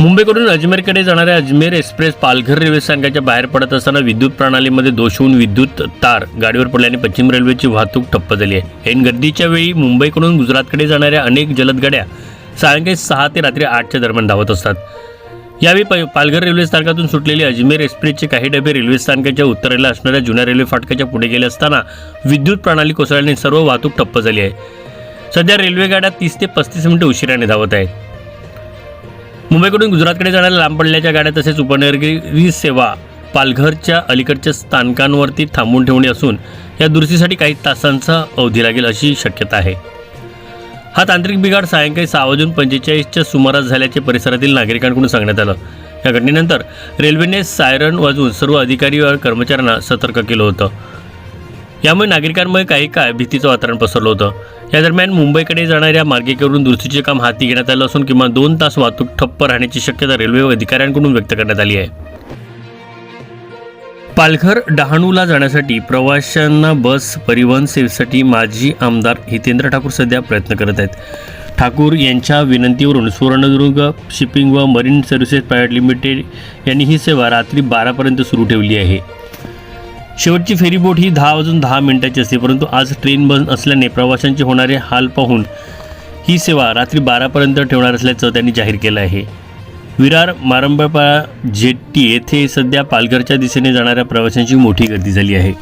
मुंबईकडून अजमेरकडे जाणाऱ्या Ajmer express Palghar railway स्थानकाच्या बाहेर पडत असताना विद्युत प्रणालीमध्ये दोष होऊन विद्युत तार गाडीवर पडल्याने पश्चिम रेल्वेची वाहतूक ठप्प झाली आहे. ऐन गर्दीच्या वेळी मुंबईकडून गुजरातकडे जाणाऱ्या अनेक जलद गाड्या सायंकाळी सहा ते रात्री आठच्या दरम्यान धावत असतात. यावेळी प पालघर रेल्वे स्थानकातून सुटलेले अजमेर एक्सप्रेसचे काही डबे रेल्वे स्थानकाच्या उत्तरेला असणाऱ्या जुन्या रेल्वे फाटकाच्या पुढे गेले असताना विद्युत प्रणाली कोसळल्याने सर्व वाहतूक ठप्प झाली आहे. सध्या रेल्वे गाड्या तीस ते पस्तीस मिनिटे उशिराने धावत आहेत. मुंबईकडून गुजरातकडे जाणाऱ्या लांब पडल्याच्या गाड्या तसेच उपनगरी सेवा पालघरच्या अलीकडच्या स्थानकांवरती थांबून ठेवणे असून या दुरुस्तीसाठी काही तासांचा अवधी लागेल अशी शक्यता आहे. हा तांत्रिक बिघाड सायंकाळी सहा वाजून पंचेचाळीसच्या सुमारास झाल्याचे परिसरातील नागरिकांकडून सांगण्यात आलं. या घटनेनंतर रेल्वेने सायरन वाजवून सर्व अधिकारी व कर्मचाऱ्यांना सतर्क केलं होतं. यामुळे नागरिकांमध्ये काही काळ भीतीचं वातावरण पसरलं होतं. या दरम्यान मुंबईकडे जाणाऱ्या मार्गिकेवरून दुरुस्तीचे काम हाती घेण्यात आलं असून किमान दोन तास वाहतूक ठप्प राहण्याची शक्यता रेल्वे अधिकाऱ्यांकडून व्यक्त करण्यात आली आहे. पालघर डहाणूला जाण्यासाठी प्रवाशांना बस परिवहन सेवेसाठी माजी आमदार हितेंद्र ठाकूर सध्या प्रयत्न करत आहेत. ठाकूर यांच्या विनंतीवरून सुवर्णदुर्ग शिपिंग व मरीन सर्व्हिसेस प्रायव्हेट लिमिटेड यांनी ही सेवा रात्री बारापर्यंत सुरू ठेवली आहे. शेवटची फेरीबोट ही दहा वाजून दहा मिनिटाची असते परंतु आज ट्रेन बंद असल्याने प्रवाशांचे होणारे हाल पाहून ही सेवा रात्री बारापर्यंत ठेवणार असल्याचं त्यांनी जाहीर केलं आहे. विरार मारंबळपाळा जेट्टी येथे सध्या पालघरच्या दिशेने जाणाऱ्या प्रवाशांची मोठी गर्दी झाली आहे.